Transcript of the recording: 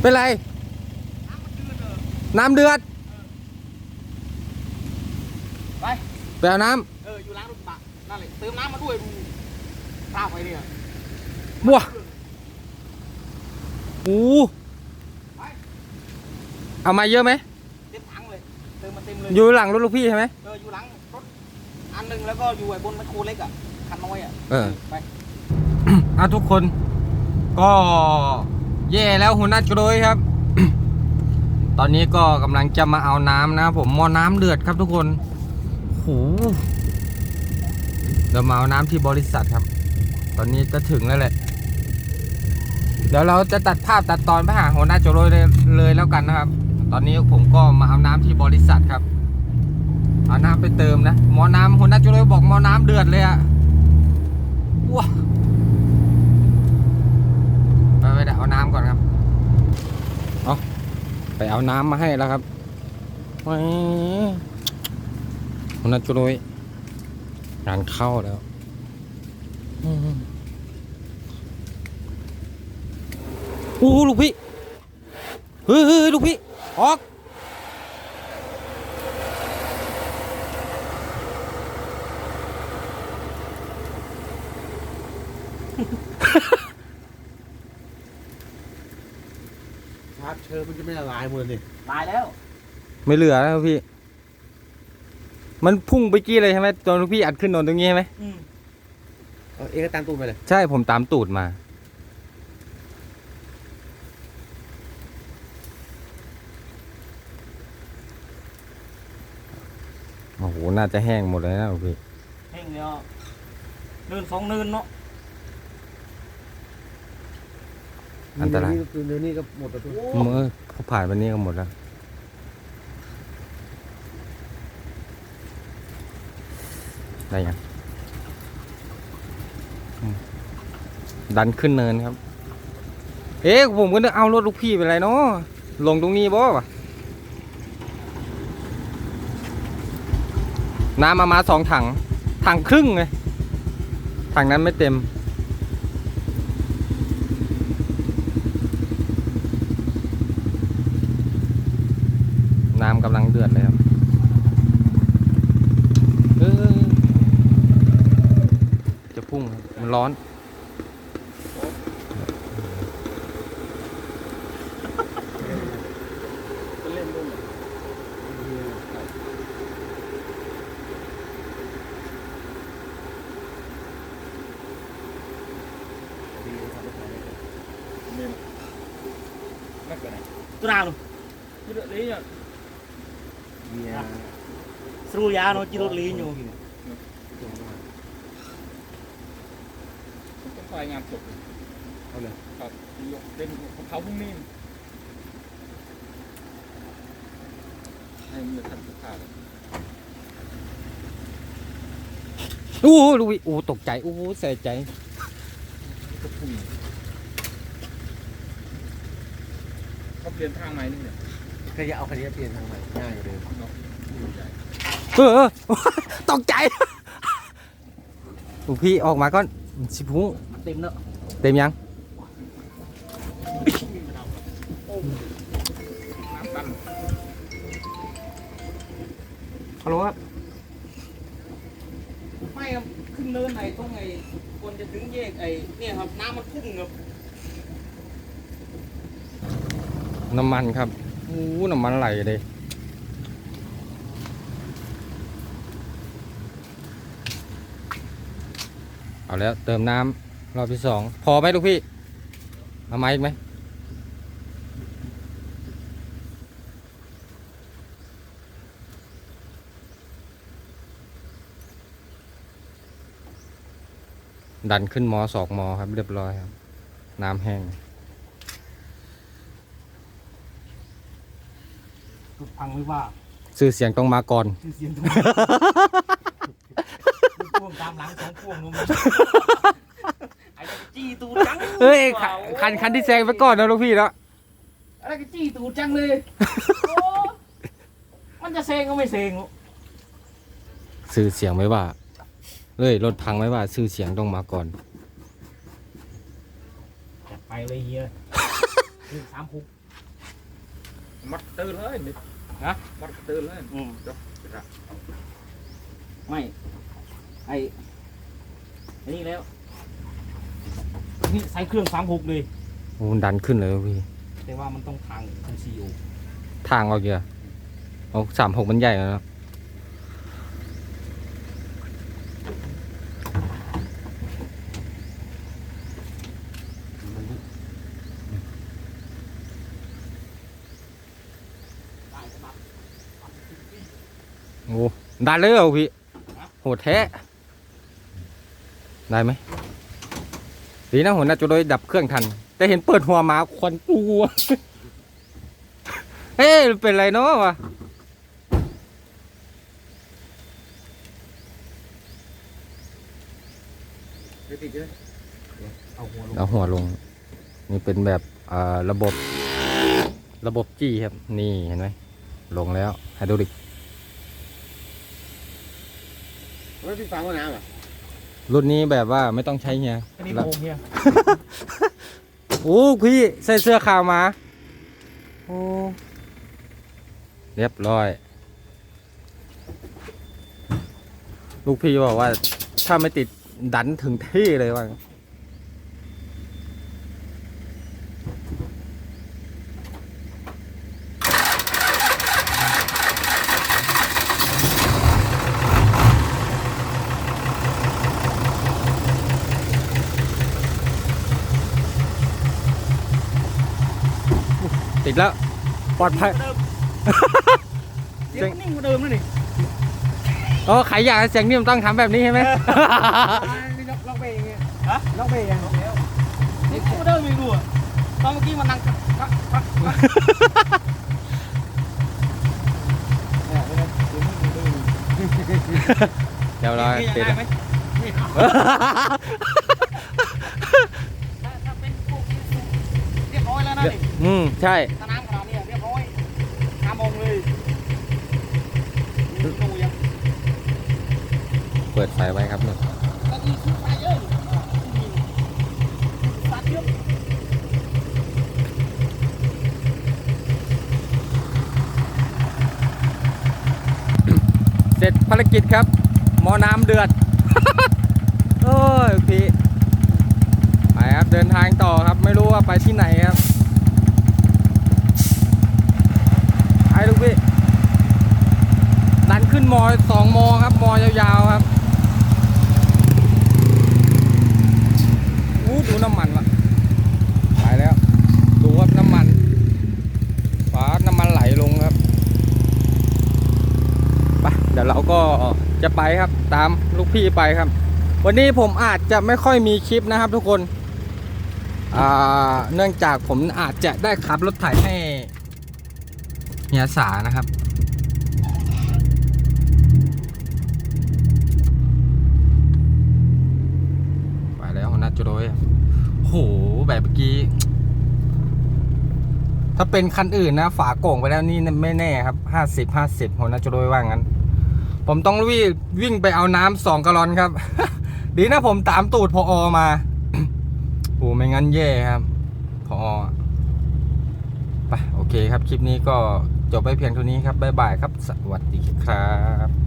เป็นไร น้ำเดือด ไป ไปเอาน้เออ อยู่ร้านรถกระบะนั่นแหละเติมน้ำมาด้วยดูข้าวไปเนี่ยำบัวโอ้เอามาเยอะไหม เต็มถังเลย เติมมาเต็มเลย อยู่หลังรถลูกพี่ใช่ไหม เออ อยู่หลังรถอันหนึ่งแล้วก็อยู่ไอ้บนแมคโครเล็กอะ คันน้อยอะเออ ไป อะทุกคนก็ แย่แล้วหัวหน้าโจรยครับ ตอนนี้ก็กำลังจะมาเอาน้ำนะครับผมหม้อน้ำเดือดครับทุกคนโหเดี๋ยวมาเอาน้ำที่บริษัทครับ ตอนนี้จะถึงแล้วแหละ เดี๋ยวเราจะตัดภาพตัดตอนไปหาหัวหน้าโจรยเลยแล้วกันนะครับ ตอนนี้ผมก็มาเอาน้ำที่บริษัทครับ เอาน้ำไปเติมนะ หม้อน้ำหัวหน้าโจรยบอกหม้อน้ำเดือดเลยอะว้า ไปไป เดี๋ยวเอาน้ำก่อนครับ เอาไปเอาน้ำมาให้แล้วครับแหมคนนั้นจุลยงานเข้าแล้วอืมโอ้ลูกพี่ เฮ้ยเลูกพี่ ออกชาร์จ เชิญมันจะไม่ละลายหมดเลยตายแล้วไม่เหลือแล้วพี่ มันพุ่งไปกี้เลยใช่ไหมตอนลูกพี่อัดขึ้นโดนตรงนี้ใช่ไหมอืมเอาเองก็ตามตู้ไปเลยใช่ผมตามตูดมา โอ้โห น่าจะแห้งหมดเลยนะพี่ แห้งเดียวเนินสองเนินเนาะ อันตรายเดี๋ยวนี้เดี๋ยวนี้ก็หมดแล้วตู้เมื่อเขาผ่านวันนี้ก็หมดแล้ว ได้ยังอืมดันขึ้นเนินครับ เอ๊ะผมก็นึกเอารถลูกพี่เป็นไรเนาะลงตรงนี้บ่วะน้ำมามาสองถัง ถังครึ่งเลยถังนั้นไม่เต็ม กำลังเดือดเลยครับเออจะพุ่งครับมันร้อนตัวนาลูกจิ รถลีเนี่ยเบียร์สรูยาเนาะจิรถลีอยู่ต้องไฟงานจบเอาเลยครับเป็นของเขาพรุ่งนี้ให้มือทันสุดท้ายโอ้โหลูกพี่โอ้ตกใจโอ้โหใส่ใจก็พุ่งเขาเปลี่ยนทางใหม่นี่เนี่ย เคยจะเอาคันนี้เปลี่ยนทางใหม่ง่ายกว่าเดิมเนาะใหญ่เออเออ ตกใจลูกพี่ออกมาก็สิพุงเต็มเนาะเต็มยังน้ำตันฮัลโหลครับไม่ครับขึ้นเนินไหนตรงไอ้คนจะถึงแยกไอ้เนี่ยครับน้ำมันพุ่งครับ น้ำมันครับ โอ้น้ำมันไหลเลยเอาแล้วเติมน้ำรอบที่สองพอไหมลูกพี่เอามาอีกไหมดันขึ้นมอสองมอครับเรียบร้อยครับ น้ำแห้ง ถูกพังไม่ว่าชื่อเสียงต้องมาก่อน ชื่อเสียงถูก พ่วงตามหลังสองพ่วงลงมาไอ้นั่นก็จี้ตูดจังเอ้ยคันคันคันที่แซงไปก่อนนะลูกพี่แล้วอะไรก็จี้ตูดจังเลยโอ้มันจะเซงก็ไม่เซงหรอกชื่อเสียงไม่ว่าเลยรถพังไม่ว่าชื่อเสียงต้องมาก่อน จัดไปเลยเฮียหนึ่งสามหก มัดเตอร์เลยนี่ฮะ มัดเตอร์เลยอืมจบครับไม่ไอไอ้นี่แล้วนี่ใช้เครื่องสามหกเลย โอ้มันดันขึ้นเลยพี่ แต่ว่ามันต้องทางคันซีโอทางเอาเกียร์เอาสามหกมันใหญ่แล้วนะ โอ้ดันเลยเหรอพี่โหดแท้ได้ไหมดีนะหัวหน้าจุดโดยดับเครื่องทัน แต่เห็นเปิดหัวมาควันตัวเฮ้ยเป็นไรเนาะวะเอาหัวลงเอาหัวลง นี่เป็นแบบระบบ ระบบจี้ครับ นี่เห็นไหมลงแล้วไฮดรอลิก ไม่พี่ฟังว่าน้ำอะรุ่นนี้แบบว่าไม่ต้องใช้เฮียอันนี้โมงเนี่ยโอ้พี่ใส่เสื้อขาวมาโอ้เรียบร้อย ลูกพี่บอกว่าถ้าไม่ติดดันถึงที่เลยว่า แล้ว ปลอดภัย เสียงมันนิ่งกว่าเดิมแล้วนี่อ๋อใครอยากให้เสียงนิ่มต้องทำแบบนี้ใช่ไหม ล็อกเบรกไงฮะล็อกเบรกยังนี่กูเดิมไม่รู้อะตอนเมื่อกี้มันนั่งพักพักพักพักเนี่ยไม่ได้เดี๋ยวมึงดูเดี๋ยวเรานี่ยังติดได้ไหมนี่ถ้าถ้าเป็นพวกนี้เรียบร้อยแล้วนะนี่อืม ใช่สนามขนาดเนี้ยเรียบร้อยห้าโมงเลยนี่ดูยัง เปิดไฟไว้ครับเนี่ยเยอะนี่สัตว์เสร็จภารกิจครับหมอน้ำเดือด โอ้ยพี่ไปครับเดินทางต่อครับไม่รู้ว่าไปที่ไหนครับไอ้ลูกพี่ดันขึ้นมอสองมอครับมอยาวๆครับอู้ดูน้ำมันวะไปแล้ว ดูครับน้ำมันฟ้าน้ำมันไหลลงครับ ไปเดี๋ยวเราก็จะไปครับตามลูกพี่ไปครับ วันนี้ผมอาจจะไม่ค่อยมีคลิปนะครับ ทุกคนเนื่องจากผมอาจจะได้ขับรถไถให้เฮียสานะครับ ไปแล้วหัวหน้าจุโรยโหแบบเมื่อกี้ ถ้าเป็นคันอื่นนะ ฝาโก่งไปแล้วนี่ไม่แน่ครับห้าสิบห้าสิบหัวหน้าจุโรยว่างั้น ผมต้องวิ่งวิ่งไปเอาน้ำสองกะลอนครับ ดีนะผมตามตูดพออมาโอ้ไม่งั้นแย่ครับ พอไปโอเคครับ คลิปนี้ก็จบไปเพียงเท่านี้ครับบ๊ายบายครับ สวัสดีครับ